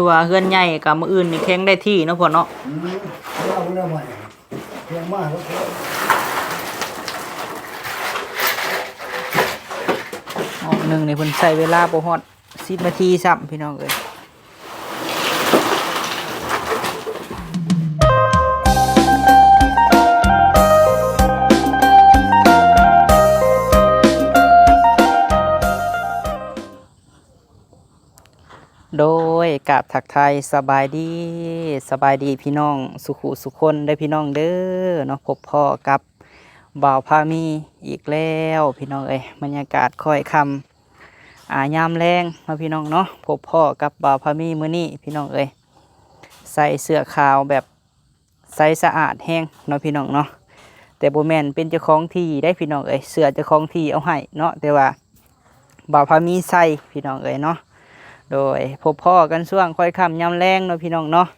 คือว่าเฮือนใหญ่กับมืออื่นนี่แข็งได้ที่เนาะพ่อเนาะอืมเอาไม่ได้ใหม่เพียงมากแล้วก็ออหนึ่งนี่เพิ่นใช้เวลาบ่ฮอด10นาทีซ้ำพี่น้องเอ้ย โดยกับถักไทยสบายดีสบายดีพี่น้องสุขุสุคนได้พี่น้องเด้อเนาะพบพ่อกับบ่าวพามีอีกแล้วพี่น้องเอ้ยบรรยากาศค่อยคำอ่ายามแรงมาพี่น้องเนาะพบพ่อกับบ่าวพามีมื้อนี้พี่น้องเอ้ยใส่เสื้อขาวแบบใสสะอาดแห้งเนาะพี่น้องเนาะแต่บ่แมนเป็นเจ้าของที่ได้พี่น้องเอ้ยเสื้อเจ้าของที่เอาให้เนาะแต่ว่าบ่าวพามีใส่พี่น้องเอ้ยเนาะ โดยพบพ่อกันช่วงค่อยคำยามแรงเนาะพี่น้องเนาะ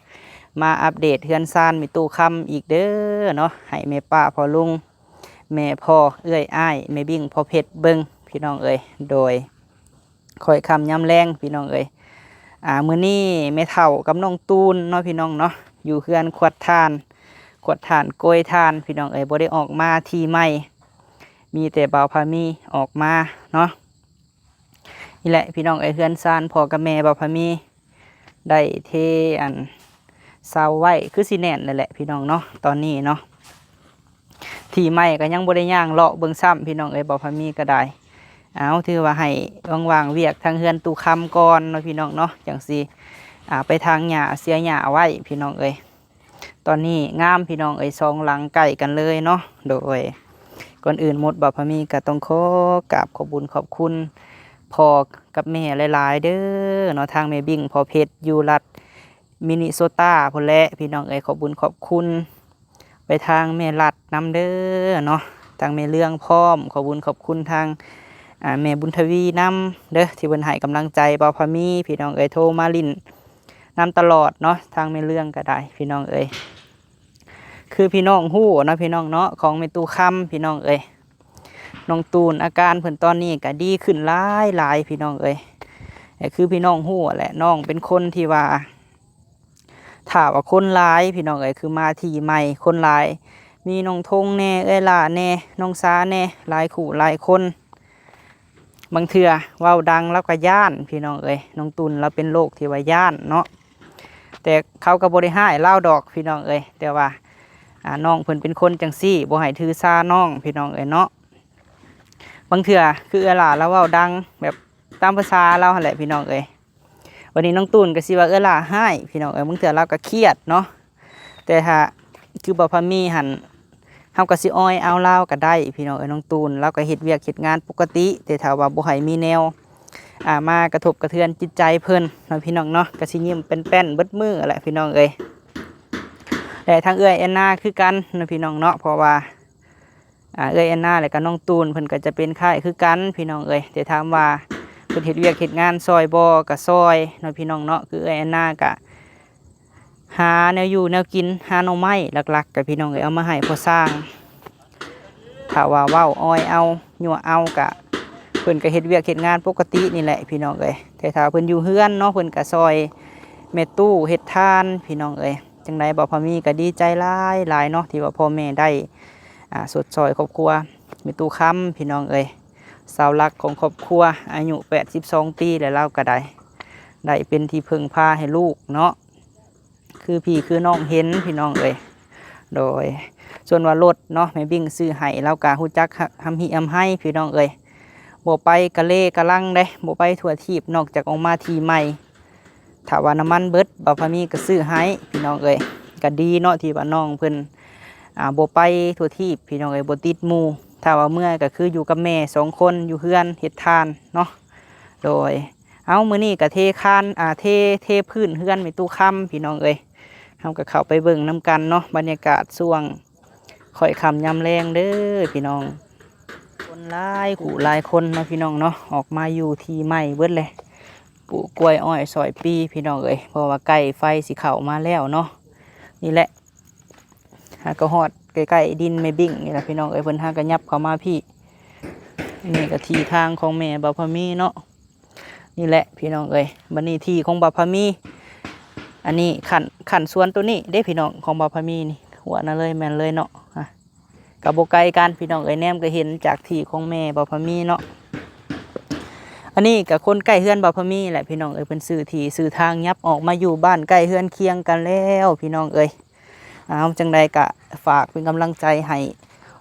มาอัปเดตเฮือนซานมีตู้คำอีกเด้อเนาะให้แม่ป้าพ่อลุงแม่พ่อเอื้อยอ้ายแม่บิ่งพ่อเพชรเบิงพี่น้องเอ้ยโดยค่อยคำยำแรงพี่น้องเอ้ยอ่ามื้อนี้แม่เฒ่ากับน้องตูนเนาะพี่น้องเนาะอยู่เฮือนขวดทาน ขวดทานโกยทาน พี่น้องเอ้ยบ่ได้ออกมาทีใหม่มีแต่บ่าวพามีออกมาเนาะ นี่แหละพี่น้องเอ้ยเฮือนซานพ่อกับแม่บ่พมีได้เทอันเสาไว้คือสิแน่นเลยแหละพี่น้องเนาะตอนนี้เนาะทีใหม่ก็ยังบ่ได้ย่างเลาะเบิ่งซ้ำพี่น้องเอ้ยบ่พมีก็ได้เอาถือว่าให้ว่างๆเวียกทางเฮือนตูคำก่อนเนาะพี่น้องเนาะจังสีอ่าไปทางหญ้าเสียหญ้าไว้พี่น้องเอ้ยตอนนี้งามพี่น้องเอ้ยสองหลังใกล้กันเลยเนาะโดยก่อนอื่นหมดบอพะมีก็ต้องขอกราบขอบุญขอบคุณ พ่อกับแม่หลาย ๆ เด้อเนาะทางแม่บิ่งพ่อเพชรอยู่รัฐมินิโซตาพุ่นแหละพี่น้องเอ้ยขอบบุญขอบคุณ ไปทางแม่รัดน้ำเด้อเนาะทางแม่เรื่องพร้อม ขอบบุญขอบคุณทางแม่บุญทวีนำเด้อที่เพิ่นให้กำลังใจบ่าวพามีพี่น้องเอ้ยโทรมาลินนำตลอดเนาะทางแม่เรื่องก็ได้ พี่น้องเอ้ยคือพี่น้องฮู้เนาะพี่น้องเนาะของแม่ตู้ค่ำพี่น้องเอ้ย น้องตูนอาการเพิ่นตอนนี้ก็ดีขึ้นหลายหลายพี่น้องเอ้ยแต่คือพี่น้องฮู้แหละน้องเป็นคนที่ว่าถ้าว่าคนร้ายพี่น้องเอ้ยคือมาทีใหม่คนร้าย มีน้องทงแน่เอ้ยล่าแน่น้องซาแน่หลายขู่หลายคน บางเทื่อว้าดังแล้วก็ย่านพี่น้องเอ้ยน้องตุนเราเป็นโรคที่ว่าย่านเนาะแต่เขาก็บริหายเล่าดอกพี่น้องเอ้ยแต่ว่าน้องเพิ่นเป็นคนจังซี่บ่ให้ถือซาน้องพี่น้องเอ้ยเนาะ บางเทื่อคือเออล่าแล้วเว้าดังแบบตามภาษาเราแหละพี่น้องเอ้ยวันนี้น้องตุนก็สิว่าเออล่าให้พี่น้องเอ้ยบางเทื่อเราก็เครียดเนาะแต่ถ้าคือบ่พามีหันเฮาก็สิอ้อยเอาเล่าก็ได้ พี่น้องเอ้ยน้องตูนเราก็เฮ็ดเวียกเฮ็ดงานปกติ แต่ถ้าว่าบ่ให้มีแนวอ่ามากระทบกระเทือนจิตใจเพิ่นเนาะพี่น้องเนาะก็สิยิ้มเป็นแป้นเบิดมือแหละพี่น้องเอ้ยแต่ทางเอื้อยแอนนาคือกันเนาะพี่น้องเนาะเพราะว่า เอ้ยแอนนาและก็น้องตูนเพิ่นก็จะเป็นค่ายคือกันพี่น้องเอ้ยแต่ถามว่าเพิ่นเฮ็ดเวียกเฮ็ดงานซอยบ่ก็ซอยเนาะพี่น้องเนาะคือเอ้ยแอนนาก็หาแนวอยู่แนวกินหาหน่อไม้หลักๆกับพี่น้องเอ้ยเอามาให้พอสร้างถ้าว่าเว้าอ้อยเอาหยัวเอากะเพิ่นก็เฮ็ดเวียกเฮ็ดงานปกตินี่แหละพี่น้องเอ้ยแต่ถ้าเพิ่นอยู่เฮือนเนาะเพิ่นก็ซอยแม่ตู้เฮ็ดทานพี่น้องเอ้ยจังไดบ่พอมีก็ดีใจหลายหลายเนาะที่ว่าพ่อแม่ได้ อ่าสดซอยครอบครัวม่ตู้ค้ำพี่น้องเอ้ยเสาหลักของครอบครัว อายุ 82 ปีแล้วเราก็ได้ได้เป็นที่พึ่งพาให้ลูกเนาะคือพี่คือน้องเห็นพี่น้องเอ้ยโดยส่วนว่ารถเนาะแม่บิ่งซื้อให้เรากะฮู้จักทำหิอำให้พี่น้องเอ้ยบ่ไปกะเลกะลังเด้บ่ไปทั่วทีบนอกจากออกมาทีใหม่ถ้าว่าน้ำมันเบิดบ่พามีก็ซื้อให้พี่น้องเอ้ยก็ดีเนาะที่ว่าน้องเพิ่น อ่าบ่ไปทั่วทีบพี่น้องเอ้ยบ่ติดหมู่ถ้าว่าเมื่อยก็คืออยู่กับแม่สองคนอยู่เฮือนเฮ็ดทานเนาะโดยเอามื้อนี้ก็เทคานอ่าเทเทพื้นเฮือนไม่ตู้ค้ำพี่น้องเอ้ยเฮาก็เข้าไปเบิ่งนํกันเนาะบรรยากาศช่วงข่อยคำยำแรงเด้อพี่น้อง คนหลายขู่หลายคนเนาะพี่น้องเนาะออกมาอยู่ที่ใหม่เบิดเลยปลูกกล้วยอ้อยซอยปีพี่น้องเอ้ยเพราะว่าใกล้ไฟสิเข้ามาแล้วเนาะนี่แหละ หากระหอดใกล้ๆดินไม่บิ่งนี่แหละพี่น้องเอ้ยเพิ่นหากระยับเข้ามาพี่นี่ก็ทีทางของแม่บาพามีเนาะนี่แหละพี่น้องเอ้ยบันนี้ที่ของบาพามี อันนี้ขันขันสวนตัวนี้ได้พี่น้องของบาพามีนี่หัวนั่นเลยแมนเลยเนาะอะกับโบไกลกันพี่น้องเอ้ยแนมก็เห็นจากที่ของแม่บาพามีเนาะอันนี้กับคนใกล้เฮือนบาพามีแหละพี่น้องเอ้ยเป็นสื่อที่สื่อทางยับออกมาอยู่บ้านใกล้เฮือนเคียงกันแล้วพี่น้องเอ้ย เอาจังใดกะฝากเป็นกำลังใจให้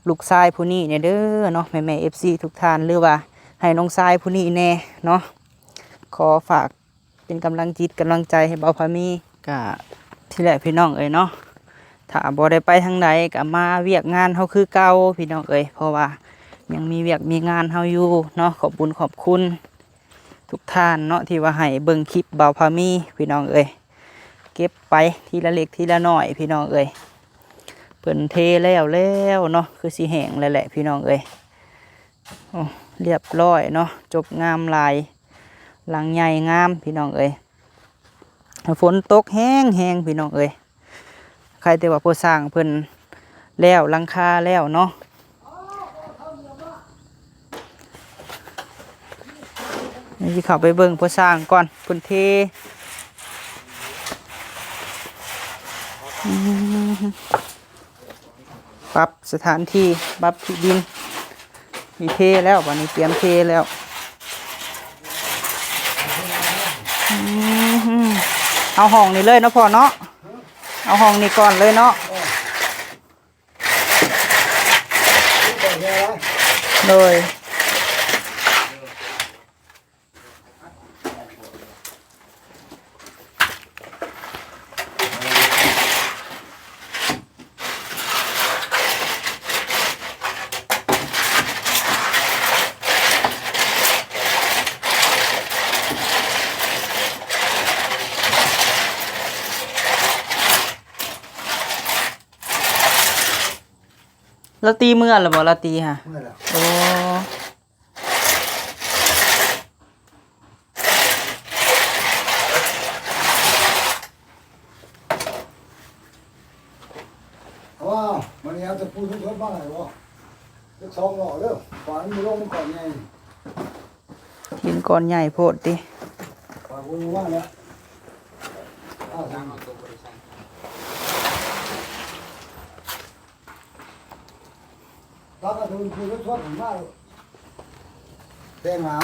ลูกชายผู้นี้เนี่ยเด้อเนาะแม่แม่เอฟซีทุกท่านหรือว่าให้น้องชายผู้นี้แน่เนาะขอฝากเป็นกำลังจิตกำลังใจให้เบาพามีกะที่แหละพี่น้องเอ้ยเนาะถ้าบ่ได้ไปทางใดก็มาเวียกงานเฮาคือเก่าพี่น้องเอ้ยเพราะว่ายังมีเวียกมีงานเฮาอยู่เนาะขอบคุญขอบคุณ ทุกท่านเนาะที่ว่าให้เบิ่งคลิปเบาพามีพี่น้องเอ้ย เก็บไปทีละเล็กทีละน้อยพี่น้องเอ้ยเพิ่นเทแล้วแล้วเนาะคือสิแห้งแล้วแหละพี่น้องเอ้ยเรียบร้อยเนาะจบงามลาย หลังใหญ่งามพี่น้องเอ้ยฝนตกแห้งแห้งพี่น้องเอ้ยใครแต่ว่าผู้สร้างเพิ่นแล้วลังคาแล้วเนาะนี่เข้าไปเบิ่งผู้สร้างก่อนเพิ่นเทอืม ปรับสถานที่ปรับที่ดิน มีเทแล้ววันนี้เตรียมเทแล้วเอาห้องนี้เลยเนาะพ่อเนาะเอาห้องนี้ก่อนเลยเนาะแต่แค่ไรเลย เราตีเมื่อหรือบ่เราตีฮะเมื่อไหร่โอ้ว้าวมันยังจะพูดทุกคนบ้างไงวะจะซองหล่อเด้อฝันมือลงมันก่อนไงหินก้อนใหญ่โพดติ ฝันมือว่างแล้วอ้าวทาง ตอนกระทุนคุยรถชดผมมากแต่งหาง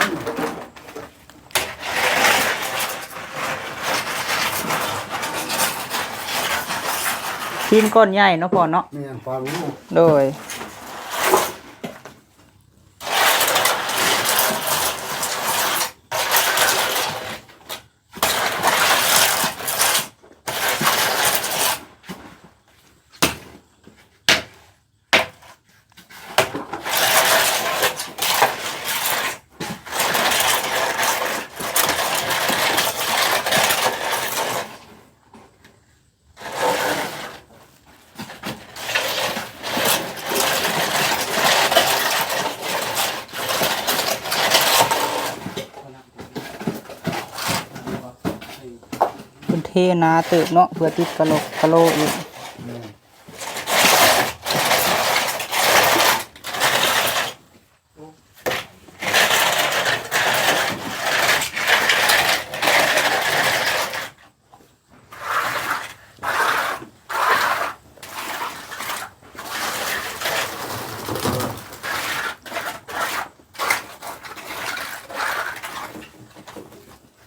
หินก้อนใหญ่เนาะพ่อเนาะเมียฝันรู้โดย นเทนาเติบเนาะเพื่อติดกะโหลกกะโหลอีก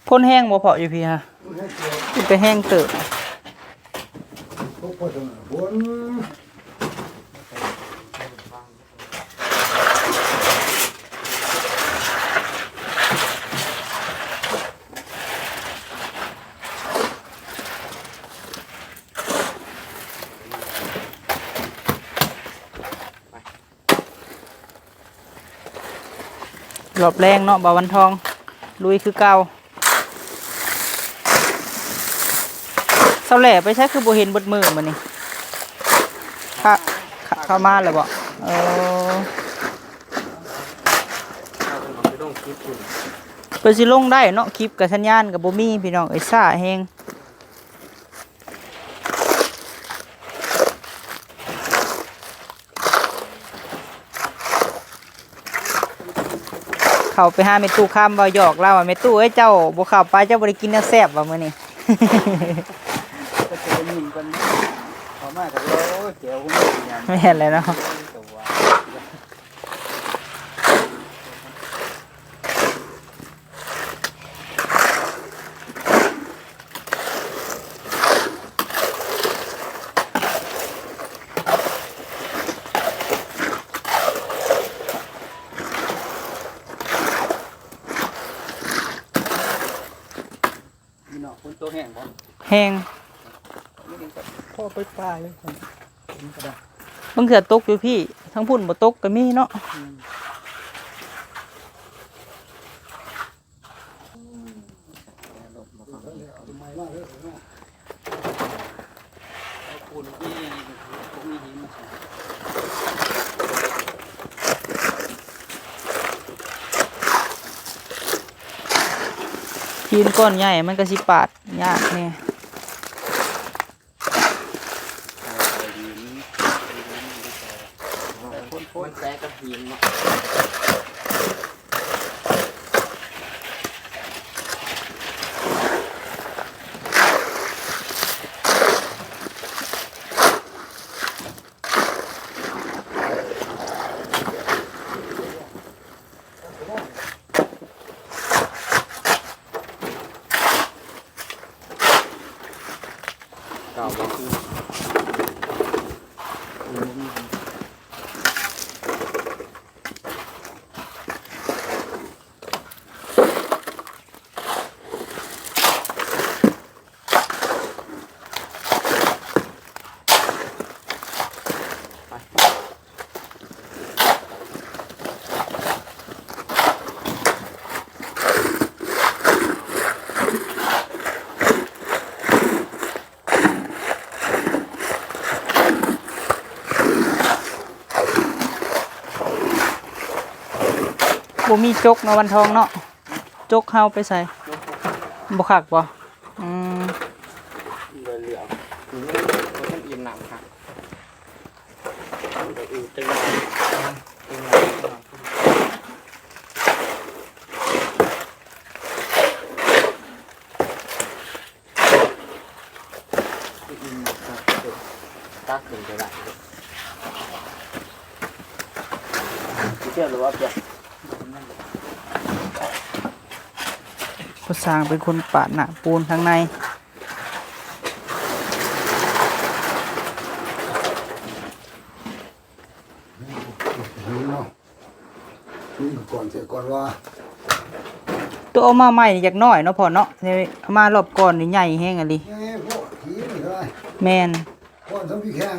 พ่นแห้งบ่พออยู่พี่ฮะ มันไปแห้งเติบพวกคนบนรอบแรงเนาะบ่าวันทอง ลุยคือเก่า เสาแหล่ไปใช้คือบ่เห็นบดมือมันนี่ค่ะค่ะเข้ามาแล้วบ่เออเพิ่นสิลงได้เนาะคลิปกับสัญญาณกับบ่มีพี่น้องเอ้ซ่าแฮงเข้าไปหาแม่ตู้ค้ำบ่หยอกเราว่าแม่ตู้เอ้ยเจ้าบ่เข้าไปเจ้าบ่ได้กินแนวแซ่บว่ามื้อนี้ เจอหนึ่งคนพอมากกับเราเจียวคุณยันไม่เห็นเลยเนาะตัวมีเนาะคุณตัวแห้งบ่ แห้ง ไม่ได้กับพ่อไปปลาเลยคนนี่ก็ได้บางเถื่อตกอยู่พี่ ทั้งพุ่นบ่ตกก็มีเนาะปุ่นี้ทำไมมากเลยเนาะเอาปูนที่ผมมีหินมาใส่หินก้อนใหญ่มันก็สิปาดยากแน่เอาหินพ่นพ่นแตกกับ หินเนาะ บ่มีจกเนาะวันทองเนาะจกเฮาไปใส่บ่คักบ่อืมเหลือเหลืออืมคนท่านอิ่มหนังค่ะเดี๋ยวอือตึงหน่อยตึงหน่อยตึงหน่อยอิ่มครับเดี๋ยวตักหนึ่งไปละเชื่อหรือว่าเปล่า ผู้สร้างเป็นคนปาดหน้าปูนข้างในหินเนาะหินก่อนเสียก่อนว่า ตัวเอามาใหม่นี่อยากน้อยเนาะพ่อเนาะนี่เอามารอบก่อนนี่ใหญ่แฮงอะลิเอ้พวกหินนี่ก็ได้แม่นก่อนทำพี่แข่ง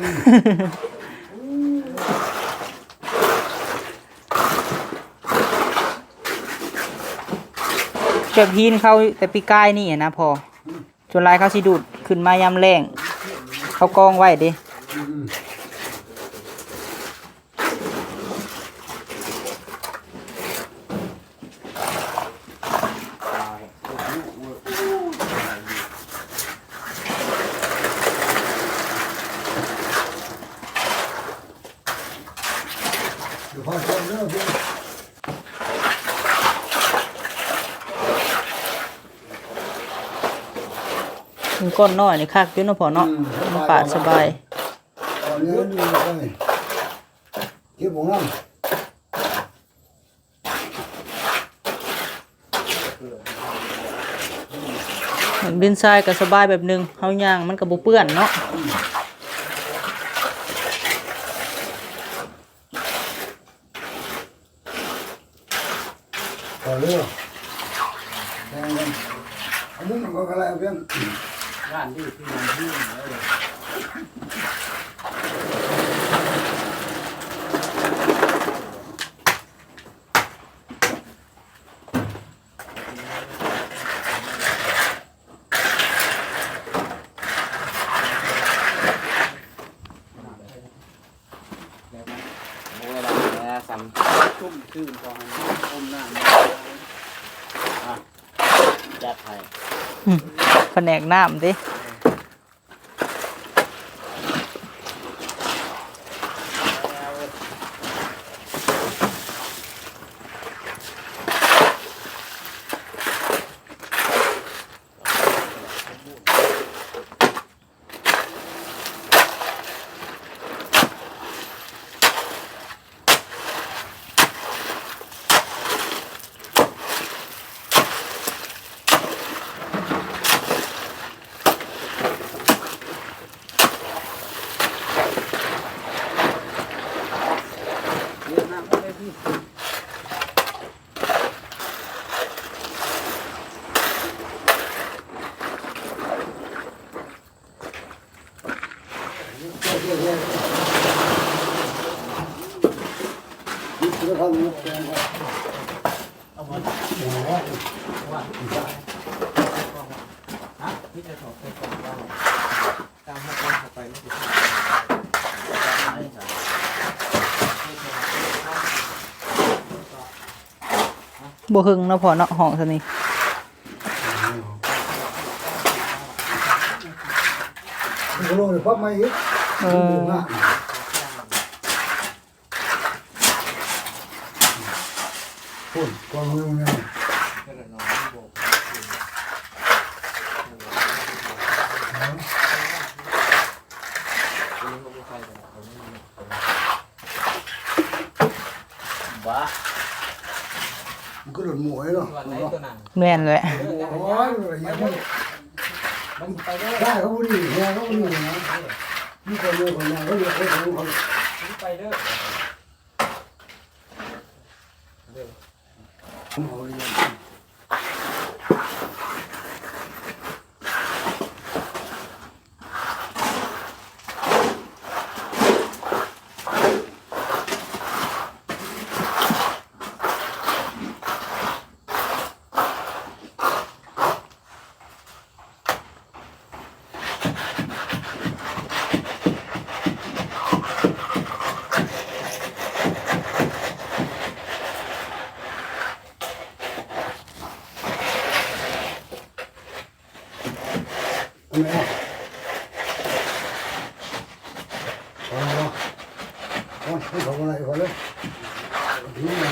แบบหินเขาแต่ปีกายนี่นะพอจนลายเขาสิดูดขึ้นมายามแรงเขากองไว้ดิยวพอชมเรื่องเพื่อน มัน ก้อนน้อยนี่คักอยู่เนาะพ่อเนาะมันปาดสบายตอนนี้ดูไปเก็บของน้ำเหมือนดินทรายก็สบายแบบ งานก็บ่เปื้อนเนดีนะเพื่อนร้านที่ที่มันยื่นเลย โอ้ยเราเนี่ยสัมชุ่มชื่นก่อนอมหน้าอะ จัดให้แผนกน้ำดิ จะทำมุกแกงก็เอาบอลหมูว่าว่าฮะพี่จะถอดไปก่อนว่าตามให้ตามไปไม่ถูกบ่หึงเนาะพอเนาะห้องซะนี่มันก็ลงเลยปั๊บมาอีกเออ พูดความมือมึงเนี่ยบ้ามันก็หลุดหมวยเนาะวันไหนตัวนั้นแม่นแหละโอ้ยอะไรอย่างเงี้ยมันไปได้ได้เขาบุรีเนี่ยเขาบุรีนะนี่คนเดียวคนเดียวเขาเรียกเขาเขาเขาไปเด้อ เขาเรียก ทำไมอะเอาละเอาให้เขาอะไรเขาเลยดีนะ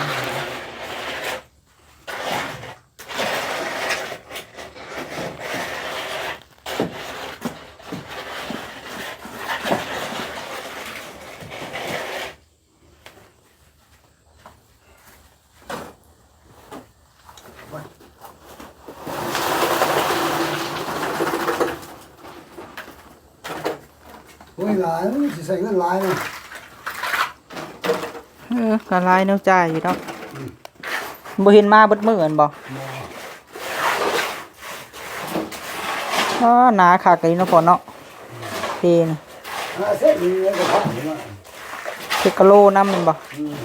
โอ้ย หลายมันสิใส่เงินหลายนะเออละลายแนวจ่ายอยู่ดอกบ่เห็นมาเบิดมื้ออันบ่อ๋อหนาคักเลยเนาะพ่อเนาะเพนอ่าเส้นนี้ก็ผ่านมาเทกะโลนำแม่นบ่ อืม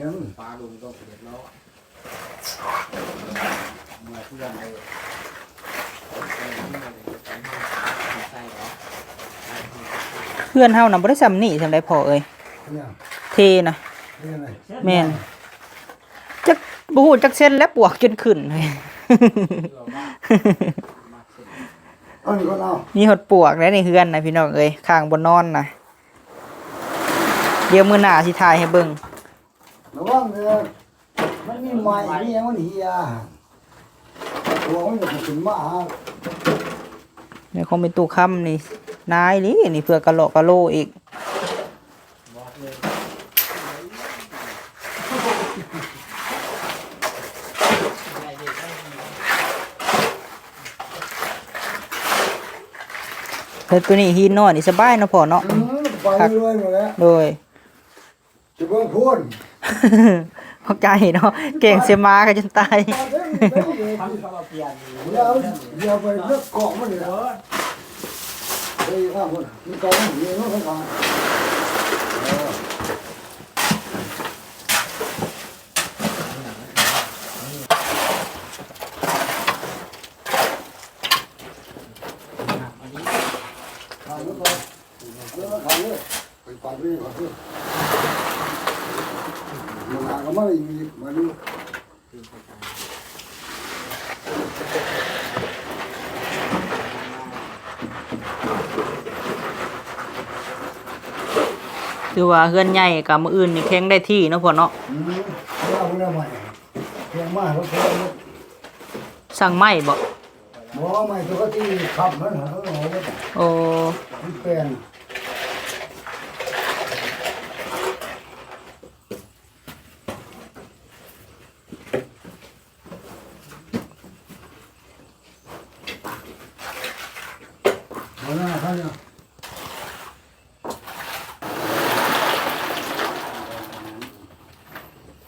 ยังปลาลุงต้องเปลี่ยนล้อเมื่อเพื่อนเลยใส่เหรอเพื่อนเฮาน่ะบ่ได้ซ้ำนี่ซำได้พ่อเอ้ยเนี่ยเทน่ะเรื่องอะไรแม่นจักบ่ฮู้จักเส้นแล้วปวกจนขึ้นเลยเอาหนึ่งคนเอามีหดปวกแล้วในเฮือนนะพี่น้องเอ้ยข้างบนนอนนะเดี๋ยวมื้อหน้าสิถ่ายให้เบิ่ง ระวังเด้อมันมีไม้มีหยังมันเหียตัวมันจะขึ้นมาหาเดี๋ยวคงเป็นตู้ค่ำนี่ นายนี่นี่เพื่อกะโหลกกะโหลอีกบอกเลยเพิ่นตัวนี้ฮีนนอนนี่สบายเนาะพ่อเนาะอืมไปเรื่อยหมดแล้วโดยจะเบิ่งพูน เข้าใจเนาะเก่งเสียมาก็จนตายมาเด้อเด้อเด้อทำเขาเปลี่ยนเดี๋ยวเดี๋ยวไปเลือกเกาะมันเลยนะเฮ้ยข้าวคนมีเกาะมันมีเนาะข้างๆเออขายรถไปเรื่องขายเลยไปปัดไปขาย เลยมันหาก็ไม่ได้มีมาดูคือว่าเฮือนใหญ่กับมื้ออื่นนี่แข็งได้ที่เนาะพ่อเนาะอืมเอาเรื่องใหม่เพียงมากเขาแค่รถสั่งไม้บ่หมอใหม่ตัวที่ขับมันหาเขาหมอว่าโอ้มันเป็น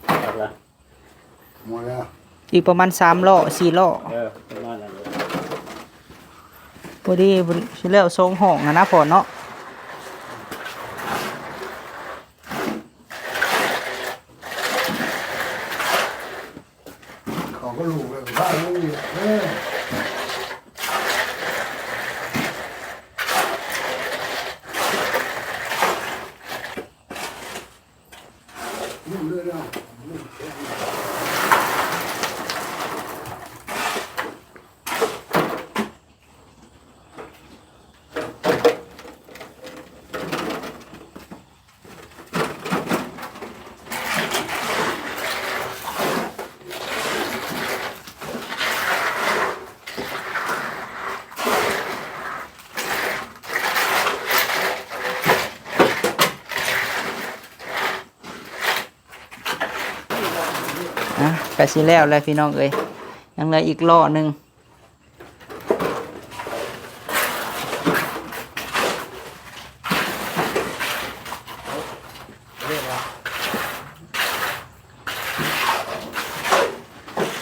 หา กละ หมดแล้ว อีกประมาณสามล้อสี่ล้อเออประมาณนั้นเลยพอดีสิแล้วทรงห้องอะนะพอเนาะ เขาก็รู้เลยว่าไม่มีเออยุ่งเลยนะ อะสิแล้วแหล้วพี่น้องเอ้ยยังเหลืออีกล้อหนึ่ง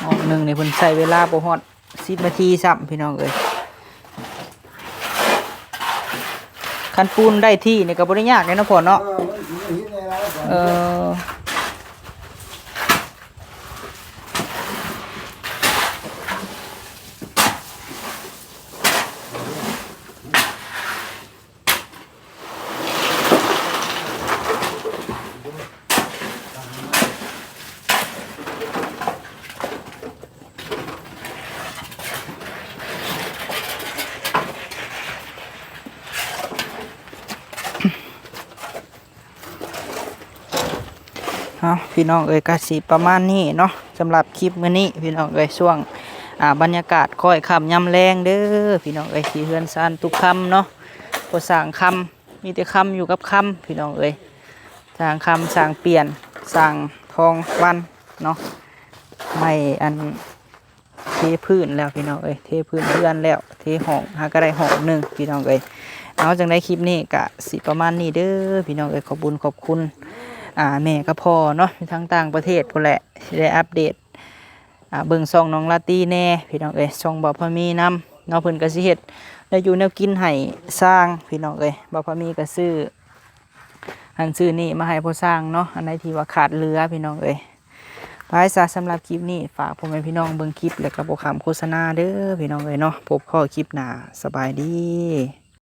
ออกหนึ่งนี่เพิ่นใช้เวลาบ่ฮอด10นาทีซ้ำพี่น้องเอ้ยคันปูนได้ที่นี่ก็บ่ได้ยากเลยเนาะพ่อเนาะเออมันถึงอย่างนี้ในร้านก่อน เออเอา พี่น้องเอ้ยก็สิประมาณนี้เนาะสำหรับคลิปมื้อนี้พี่น้องเอ้ยช่วงอ่าบรรยากาศค่อยค่ำยำแรงเด้อพี่น้องเอ้ยที่เฮือนซานทุกคำเนาะบ่สร้างคำมีแต่คำอยู่กับคำพี่น้องเอ้ยสร้างคำสร้างเปลี่ยนสร้างทองวันเนาะไม่อันเทพื้นแล้วพี่น้องเอ้ยเทพื้นเพื่อนแล้วเทห้องหาก็ได้ห้องหนึงพี่น้องเอ้ยเอาจังได้คลิปนี้ก็สิประมาณนี้เด้อพี่น้องเอ้ยขอบุญขอบคุณ อ่าแม่ก็พอเนาะอยู่ทางต่างประเทศพุ่นแหละสิได้อัปเดตอ่าเบิ่งซองน้องลาตี้แน่พี่น้องเอ้ยช่องบ่พอมีนำเนาะเพิ่นก็สิเฮ็ดได้อยู่แนวกินให้สร้างพี่น้องเอ้ยบ่พอมีก็ซื้ออันซื้อนี่มาให้ผู้สร้างเนาะอันไหนที่ว่าขาดเหลือพี่น้องเอ้ยไปซะสำหรับคลิปนี้ฝากพ่อแม่พี่น้องเบิ่งคลิป แล้วก็บ่ขำโฆษณาเด้อพี่น้องเอ้ยเนาะพบข้อคลิปหน้าสบายดี